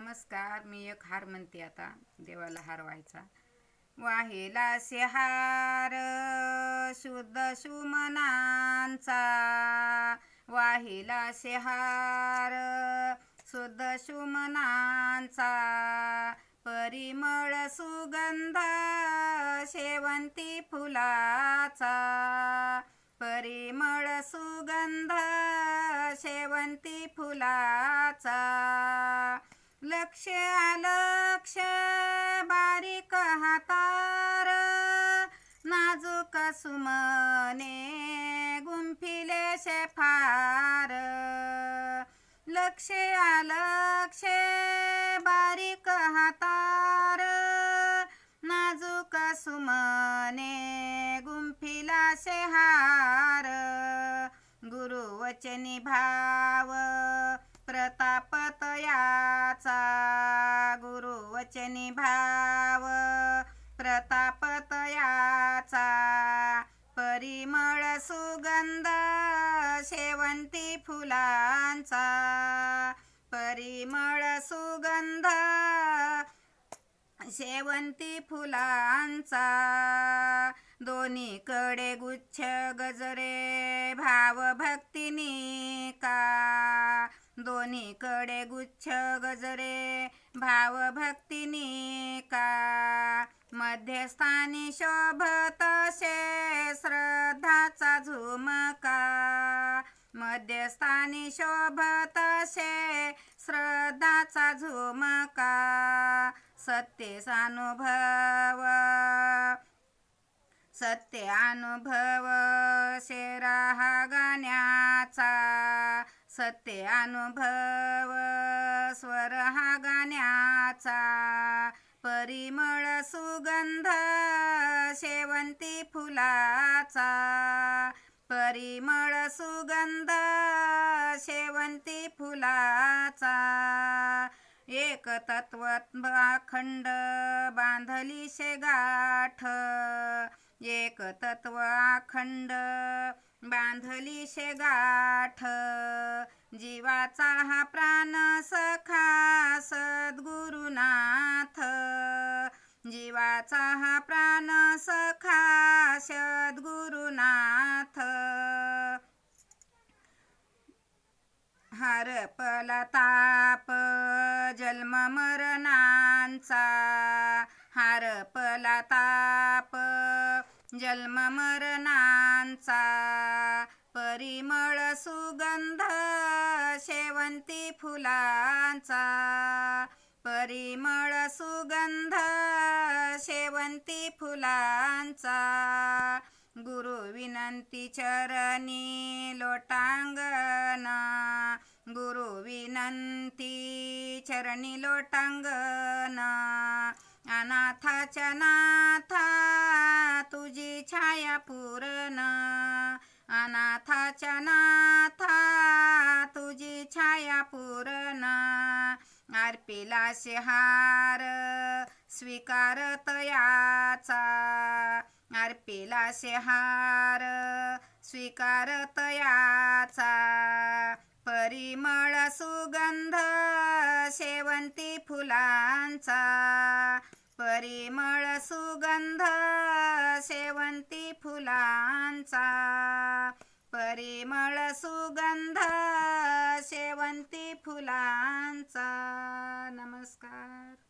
नमस्कार मी एक हार म्हणते आता देवाला हार व्हायचा. वाहिला से हार शुद्ध सुमनांचा वाहिला से हार शुद्ध सुमनांचा परिमळ सुगंध शेवंती फुलाचा. परिमळ सुगंध शेवंती फुलाचा. लक्ष आलक्ष बारीक हातार. नाजूक सुमने गुंफिले शेफार. लक्ष लक्ष बारीक हातार. नाजूक सुमने गुंफिला शेहार. गुरुवचनी भाव प्रतापतयाचा गुरुवचनी भाव. प्रतापतयाचा परिमळ सुगंध शेवंती फुलांचा. परिमळ सुगंध शेवंती फुलांचा. दोन्हीकडे गुच्छ गजरे भाव भक्तिनी का? दोन्हीकडे गुच्छ गजरे भावभक्तीनी का? मध्यस्थानी शोभतसे श्रद्धाचा झुमका मध्यस्थानी शोभतसे श्रद्धाचा झुमका सत्यसानुभव सत्य अनुभव शेरा हा सत्य अनुभव स्वर हा गाण्याचा परिमळ सुगंध शेवंती फुलाचा परिमळ सुगंध शेवंती फुलाचा एक तत्व अखंड बांधली शे गाठ एक तत्व अखंड बांधली शे गाठ. जीवाचा हा प्राण सखा सद्गुरुनाथ. जीवाचा हा प्राण सखा सद्गुरुनाथ. हरपला ताप जन्म मरणांचा. हरपला ताप जन्म मरणांचा परिमळ सुगंध शेवंती फुलांचा परिमळ सुगंध शेवंती फुलांचा गुरु विनंती चरणी लोटांगना गुरु विनंती चरणी लोटांगना अनाथाचना अनाथाच्या नाथा तुझी छाया पूरण. अर्पिला हार स्वीकारत याचा अर्पिला हार स्वीकारत याचा परिमळ सुगंध शेवंती फुलांचा. परिमळ सुगंध शेवंती फुलांचा परिमळ सुगंध शेवंती फुलांचा. नमस्कार.